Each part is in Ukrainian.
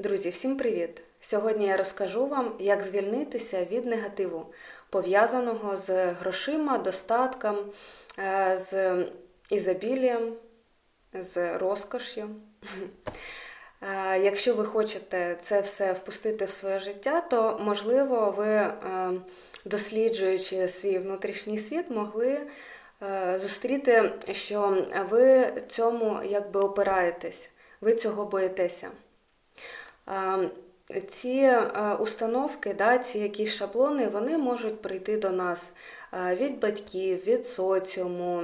Друзі, всім привіт! Сьогодні я розкажу вам, як звільнитися від негативу, пов'язаного з грошима, достатком, е, з ізобілієм, з розкошю. Е, Якщо ви хочете це все впустити в своє життя, то можливо ви, е, досліджуючи свій внутрішній світ, могли зустріти, що ви цьому якби опираєтесь, ви цього боїтеся. Ці установки, да, ці якісь шаблони, вони можуть прийти до нас від батьків, від соціуму,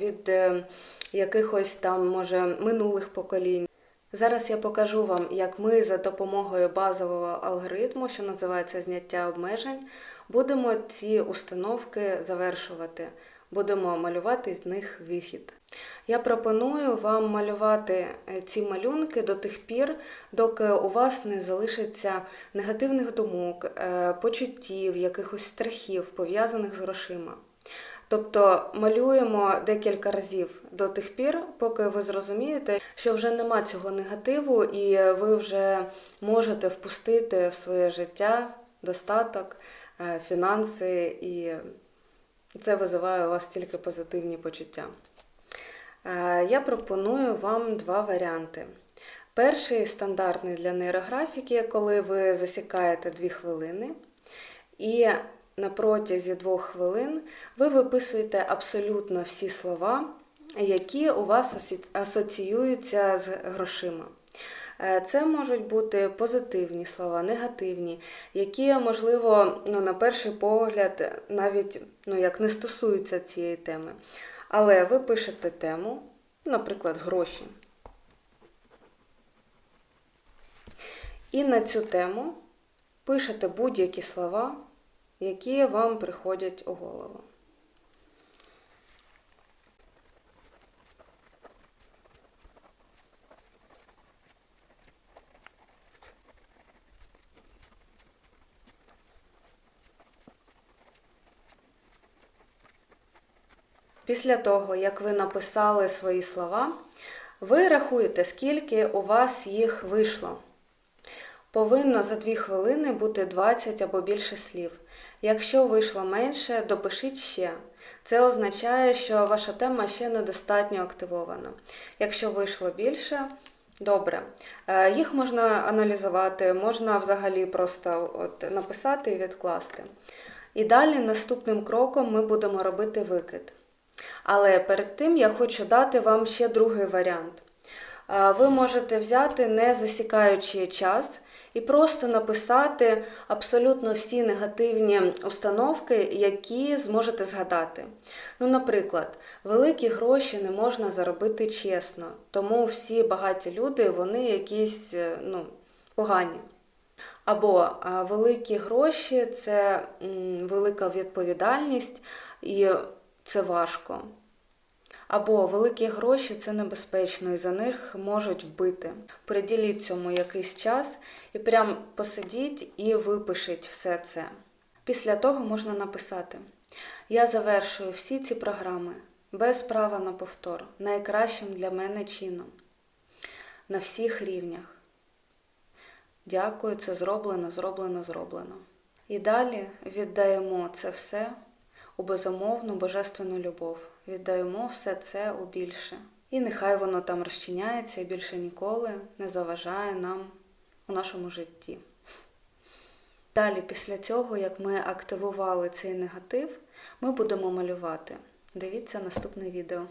від е, якихось там, може, минулих поколінь. Зараз я покажу вам, як ми за допомогою базового алгоритму, що називається зняття обмежень, будемо ці установки завершувати. Будемо малювати з них вихід. Я пропоную вам малювати е, ці малюнки до тих пір, доки у вас не залишиться негативних думок, е, почуттів, якихось страхів, пов'язаних з грошима. Тобто малюємо декілька разів до тих пір, поки ви зрозумієте, що вже нема цього негативу, і ви вже можете впустити в своє життя достаток, е, фінанси, і це визиває у вас тільки позитивні почуття. Е, Я пропоную вам два варіанти. Перший стандартний для нейрографіки, коли ви засікаєте 2 хвилини, і на протязі двох хвилин ви виписуєте абсолютно всі слова, які у вас асоціюються з грошима. Е, Це можуть бути позитивні слова, негативні, які, можливо, ну, на перший погляд навіть ну, як не стосуються цієї теми. Але ви пишете тему, наприклад, гроші. І на цю тему пишете будь-які слова, які вам приходять у голову. Після того, як ви написали свої слова, ви рахуєте, скільки у вас їх вийшло. Повинно за 2 хвилини бути 20 або більше слів. Якщо вийшло менше, допишіть ще. Це означає, що ваша тема ще недостатньо активована. Якщо вийшло більше, добре. Е, Їх можна аналізувати, можна взагалі просто от написати і відкласти. І далі наступним кроком ми будемо робити викид. Але перед тим я хочу дати вам ще другий варіант. Ви можете взяти, не засікаючи час, і просто написати абсолютно всі негативні установки, які зможете згадати. Ну, наприклад, великі гроші не можна заробити чесно, тому всі багаті люди вони якісь е, ну, погані. Або великі гроші це велика відповідальність і це важко. Або великі гроші це небезпечно, і за них можуть вбити. Приділіть цьому якийсь час і прям посидіть і випишіть все це. Після того можна написати: Я завершую всі ці програми без права на повтор, найкращим для мене чином, на всіх рівнях. Дякую, це зроблено, зроблено, зроблено. І далі віддаємо це все у безумовну божественну любов. Віддаємо все це у більше. І нехай воно там розчиняється і більше ніколи не заважає нам у нашому житті. Далі, після цього, як ми активували цей негатив, ми будемо малювати. Дивіться наступне відео.